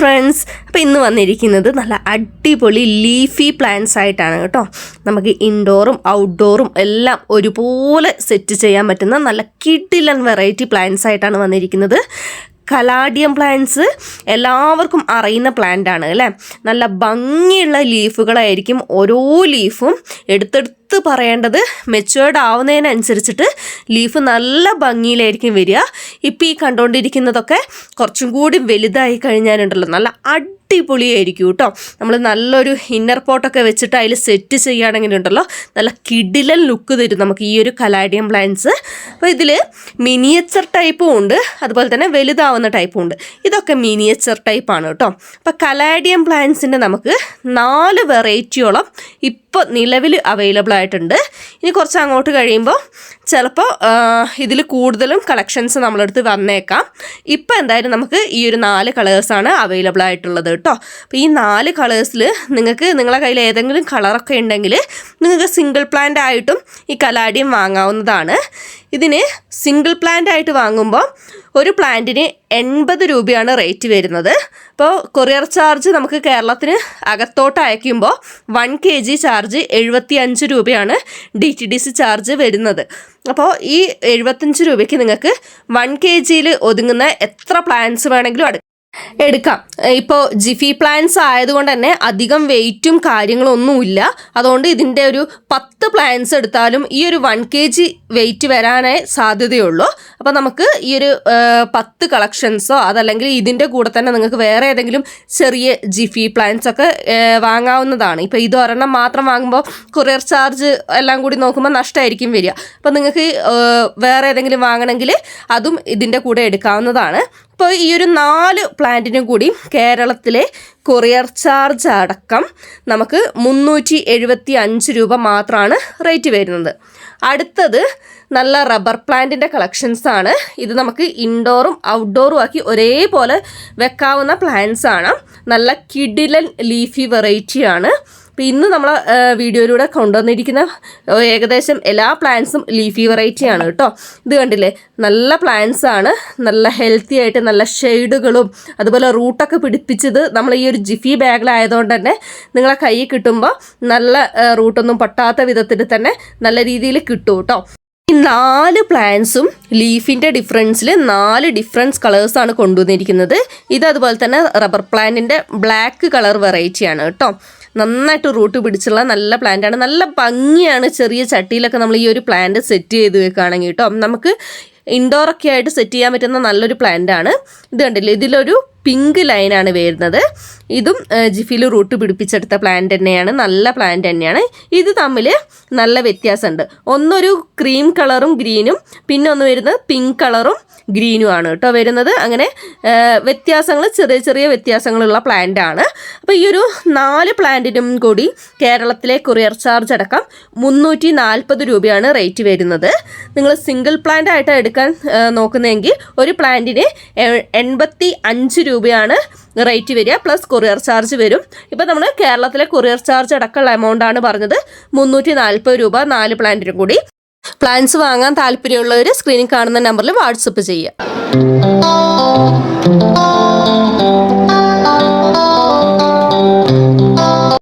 Friends. അപ്പോൾ ഇന്ന് വന്നിരിക്കുന്നത് നല്ല അടിപൊളി ലീഫി പ്ലാന്റ്സ് ആയിട്ടാണ് കേട്ടോ. നമുക്ക് ഇൻഡോറും ഔട്ട്ഡോറും എല്ലാം ഒരുപോലെ സെറ്റ് ചെയ്യാൻ പറ്റുന്ന നല്ല കിഡിലൻ വെറൈറ്റി പ്ലാന്റ്സ് ആയിട്ടാണ് വന്നിരിക്കുന്നത്. കലാഡിയം പ്ലാന്റ്സ് എല്ലാവർക്കും അറിയുന്ന പ്ലാന്റ് ആണ് അല്ലേ? നല്ല ഭംഗിയുള്ള ലീഫുകളായിരിക്കും ഓരോ ലീഫും എടുത്തെടുത്ത് പറയേണ്ടത് മെച്ചുവേർഡ് ആവുന്നതിനനുസരിച്ചിട്ട് ലീഫ് നല്ല ഭംഗിയിലായിരിക്കും വരിക. ഇപ്പം ഈ കണ്ടുകൊണ്ടിരിക്കുന്നതൊക്കെ കുറച്ചും കൂടി വലുതായി കഴിഞ്ഞാലുണ്ടല്ലോ. നല്ല അടിപൊളിയായിരിക്കും കേട്ടോ. നമ്മൾ നല്ലൊരു ഇന്നർ പോട്ടൊക്കെ വെച്ചിട്ട് അതിൽ സെറ്റ് ചെയ്യുകയാണെങ്കിൽ ഉണ്ടല്ലോ. നല്ല കിടിലൻ ലുക്ക് തരും നമുക്ക് ഈ ഒരു കലാഡിയം പ്ലാന്റ്സ് അപ്പോൾ ഇതിൽ മിനിയേച്ചർ ടൈപ്പും ഉണ്ട്. അതുപോലെ തന്നെ വലുതാവുന്ന ടൈപ്പും ഉണ്ട്. ഇതൊക്കെ മിനിയേച്ചർ ടൈപ്പാണ് കേട്ടോ. അപ്പോൾ കലാഡിയം പ്ലാന്റ്സിന്റെ നമുക്ക് നാല് വെറൈറ്റിയോളം ഇപ്പോൾ നിലവിൽ അവൈലബിൾ ആയിട്ടുണ്ട്. ഇനി കുറച്ച് അങ്ങോട്ട് കഴിയുമ്പോൾ ചിലപ്പോൾ ഇതിൽ കൂടുതലും കളക്ഷൻസ് നമ്മളെടുത്ത് വന്നേക്കാം. ഇപ്പോൾ എന്തായാലും നമുക്ക് ഈ ഒരു നാല് കളേഴ്സാണ് അവൈലബിൾ ആയിട്ടുള്ളത് കേട്ടോ. അപ്പോൾ ഈ നാല് കളേഴ്സിൽ നിങ്ങൾക്ക് നിങ്ങളുടെ കയ്യിൽ ഏതെങ്കിലും കളറൊക്കെ ഉണ്ടെങ്കിൽ നിങ്ങൾക്ക് സിംഗിൾ പ്ലാന്റ് ആയിട്ടും ഈ കലാടിയും വാങ്ങാവുന്നതാണ്. ഇതിന് സിംഗിൾ പ്ലാന്റ് ആയിട്ട് വാങ്ങുമ്പോൾ ഒരു പ്ലാന്റിന് എൺപത് രൂപയാണ് റേറ്റ് വരുന്നത്. അപ്പോൾ കൊറിയർ ചാർജ് നമുക്ക് കേരളത്തിന് അകത്തോട്ട് അയക്കുമ്പോൾ വൺ കെ ജി ചാർജ് എഴുപത്തി അഞ്ച് രൂപയാണ് D T D C charge വരുന്നത്. അപ്പോൾ ഈ എഴുപത്തഞ്ച് രൂപയ്ക്ക് നിങ്ങൾക്ക് വൺ കെ ജിയിൽ ഒതുങ്ങുന്ന എത്ര പ്ലാന്റ്സ് വേണമെങ്കിലും എടുക്കാം എടുക്കാം. ഇപ്പോൾ ജിഫി പ്ലാൻസ് ആയതുകൊണ്ട് തന്നെ അധികം വെയിറ്റും കാര്യങ്ങളൊന്നുമില്ല. അതുകൊണ്ട് ഇതിന്റെ ഒരു പത്ത് പ്ലാൻസ് എടുത്താലും ഈ ഒരു വൺ കെ ജി വെയിറ്റ് വരാനേ സാധ്യതയുള്ളൂ. അപ്പോൾ നമുക്ക് ഈ ഒരു പത്ത് കളക്ഷൻസോ അതല്ലെങ്കിൽ ഇതിന്റെ കൂടെ തന്നെ നിങ്ങൾക്ക് വേറെ ഏതെങ്കിലും ചെറിയ ജിഫി പ്ലാൻസ് ഒക്കെ വാങ്ങാവുന്നതാണ്. ഇപ്പോൾ ഇത് ഒരെണ്ണം മാത്രം വാങ്ങുമ്പോൾ കൊറിയർ ചാർജ് എല്ലാം കൂടി നോക്കുമ്പോൾ നഷ്ടമായിരിക്കും വരിക. അപ്പോൾ നിങ്ങൾക്ക് വേറെ ഏതെങ്കിലും വാങ്ങണമെങ്കിൽ അതും ഇതിന്റെ കൂടെ എടുക്കാവുന്നതാണ്. ഇപ്പോൾ ഈ ഒരു നാല് പ്ലാന്റിനും കൂടി കേരളത്തിലെ കൊറിയർ ചാർജ് അടക്കം നമുക്ക് മുന്നൂറ്റി എഴുപത്തി അഞ്ച് രൂപ മാത്രമാണ് റേറ്റ് വരുന്നത്. അടുത്തത് നല്ല റബ്ബർ പ്ലാന്റിന്റെ കളക്ഷൻസ് ആണ്. ഇത് നമുക്ക് ഇൻഡോറും ഔട്ട്ഡോറും ആക്കി ഒരേപോലെ വെക്കാവുന്ന പ്ലാന്റ്സ് ആണ്. നല്ല കിഡിലൻ ലീഫി വെറൈറ്റിയാണ് അപ്പോൾ ഇന്ന് നമ്മൾ വീഡിയോയിലൂടെ കൊണ്ടുവന്നിരിക്കുന്ന ഏകദേശം എല്ലാ പ്ലാന്റ്സും ലീഫി വെറൈറ്റി ആണ് കേട്ടോ. ഇത് കണ്ടില്ലേ? നല്ല പ്ലാന്റ്സ് ആണ്. നല്ല ഹെൽത്തി ആയിട്ട് നല്ല ഷെയ്ഡുകളും അതുപോലെ റൂട്ടൊക്കെ പിടിപ്പിച്ചത് നമ്മൾ ഈ ഒരു ജിഫി ബാഗിലായതുകൊണ്ട് തന്നെ നിങ്ങളെ കയ്യിൽ കിട്ടുമ്പോൾ നല്ല റൂട്ടൊന്നും പൊട്ടാത്ത വിധത്തിൽ തന്നെ നല്ല രീതിയിൽ കിട്ടും കേട്ടോ. ഈ നാല് പ്ലാന്റ്സും ലീഫിന്റെ ഡിഫറൻസിൽ നാല് ഡിഫറൻസ് കളേഴ്സാണ് കൊണ്ടുവന്നിരിക്കുന്നത്. ഇത് അതുപോലെ തന്നെ റബ്ബർ പ്ലാന്റിന്റെ ബ്ലാക്ക് കളർ വെറൈറ്റിയാണ് കേട്ടോ. നന്നായിട്ട് റൂട്ട് പിടിച്ചുള്ള നല്ല പ്ലാന്റാണ് നല്ല ഭംഗിയാണ് ചെറിയ ചട്ടിയിലൊക്കെ നമ്മൾ ഈ ഒരു പ്ലാന്റ് സെറ്റ് ചെയ്ത് വെക്കുകയാണെങ്കിൽ കേട്ടോ. നമുക്ക് ഇൻഡോറൊക്കെ ആയിട്ട് സെറ്റ് ചെയ്യാൻ പറ്റുന്ന നല്ലൊരു പ്ലാന്റ് ആണ്. ഇത് കണ്ടില്ലേ? ഇതിലൊരു പിങ്ക് ലൈനാണ് വരുന്നത്. ഇതും ജിഫിയിൽ റൂട്ട് പിടിപ്പിച്ചെടുത്ത പ്ലാന്റ് തന്നെയാണ്. നല്ല പ്ലാന്റ് തന്നെയാണ്. ഇത് തമ്മിൽ നല്ല വ്യത്യാസമുണ്ട്. ഒന്നൊരു ക്രീം കളറും ഗ്രീനും പിന്നെ ഒന്ന് വരുന്നത് പിങ്ക് കളറും ഗ്രീനും ആണ് കേട്ടോ വരുന്നത്. അങ്ങനെ വ്യത്യാസങ്ങൾ ചെറിയ ചെറിയ വ്യത്യാസങ്ങളുള്ള പ്ലാന്റ് ആണ്. അപ്പോൾ ഈ ഒരു നാല് പ്ലാന്റിനും കൂടി കേരളത്തിലെ കൊറിയർ ചാർജ് അടക്കം മുന്നൂറ്റി നാൽപ്പത് രൂപയാണ് റേറ്റ് വരുന്നത്. നിങ്ങൾ സിംഗിൾ പ്ലാന്റ് ആയിട്ട് എടുക്കാൻ നോക്കുന്നതെങ്കിൽ ഒരു പ്ലാന്റിന് എൺപത്തി അഞ്ച് രൂപയാണ് റേറ്റ് വരിക പ്ലസ് കൊറിയർ ചാർജ് വരും. ഇപ്പം നമ്മൾ കേരളത്തിലെ കൊറിയർ ചാർജ് അടക്കമുള്ള എമൗണ്ട് ആണ് പറഞ്ഞത്. മുന്നൂറ്റി നാൽപ്പത് രൂപ നാല് പ്ലാന്റിനും കൂടി. പ്ലാൻസ് വാങ്ങാൻ താല്പര്യമുള്ളവർ സ്ക്രീനിൽ കാണുന്ന നമ്പറിൽ വാട്സപ്പ് ചെയ്യുക.